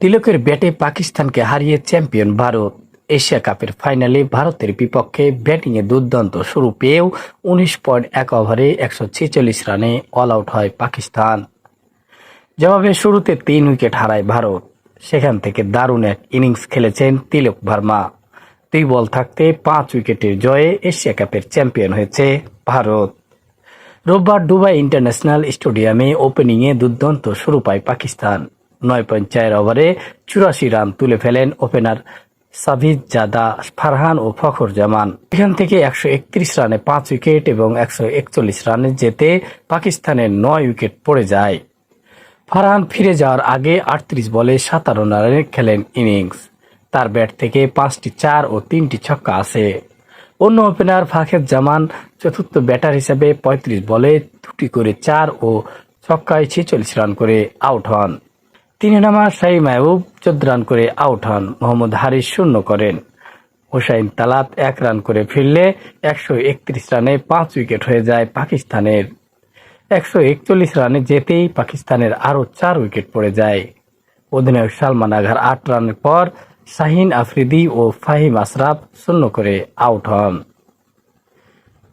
তিলকের ব্যাটে পাকিস্তানকে হারিয়ে চ্যাম্পিয়ন ভারত। এশিয়া কাপের ফাইনালে ভারতের বিপক্ষে ব্যাটিংয়ে দুর্দান্ত শুরু পেয়েও উনিশ পয়েন্ট এক ওভারে একশো ছেচল্লিশ রানে অল আউট হয় পাকিস্তান। জবাবে শুরুতে তিন উইকেট হারায় ভারত। সেখান থেকে দারুণ এক ইনিংস খেলেছেন তিলক ভার্মা। দুই বল থাকতে পাঁচ উইকেটের জয়ে এশিয়া কাপের চ্যাম্পিয়ন হয়েছে ভারত। রোববার দুবাই ইন্টারন্যাশনাল স্টেডিয়ামে ওপেনিংয়ে দুর্দান্ত শুরু পায় পাকিস্তান। নয় পয়েন্ট চার ওভারে চুরাশি রান তুলে ফেলেন ওপেনার সাবিজ জাদা ফারহান ও ফখর জামান। এখান থেকে একশো একত্রিশ রানে পাঁচ উইকেট এবং একশো একচল্লিশ রানে যেতে পাকিস্তানের নয় উইকেট পড়ে যায়। ফারহান ফিরে যাওয়ার আগে আটত্রিশ বলে সাতান্ন রানে খেলেন ইনিংস। তার ব্যাট থেকে পাঁচটি চার ও তিনটি ছক্কা আছে। অন্য ওপেনার ফাখেদ জামান চতুর্থ ব্যাটার হিসেবে পঁয়ত্রিশ বলে দুটি করে চার ও ছক্কায় ছেচল্লিশ রান করে আউট হন। তিনে নামা শাহী মাহবুব চোদ্দ রান করে আউট হন, মোহাম্মদ হারিস শূন্য করেন। হোসাইন তালাত এক রান করে ফিরলে একশো একত্রিশ রানে পাঁচ উইকেট হয়ে যায় পাকিস্তানের। একশো একচল্লিশ রানে যেতেই পাকিস্তানের আরও চার উইকেট পড়ে যায়। অধিনায়ক সালমান আঘার আট রানের পর শাহিন আফ্রিদি ও ফাহিম আশরাফ শূন্য করে আউট হন।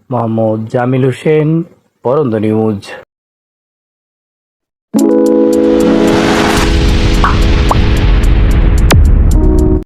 মোহাম্মদ জামিল হোসেন, বরন্দ নিউজ।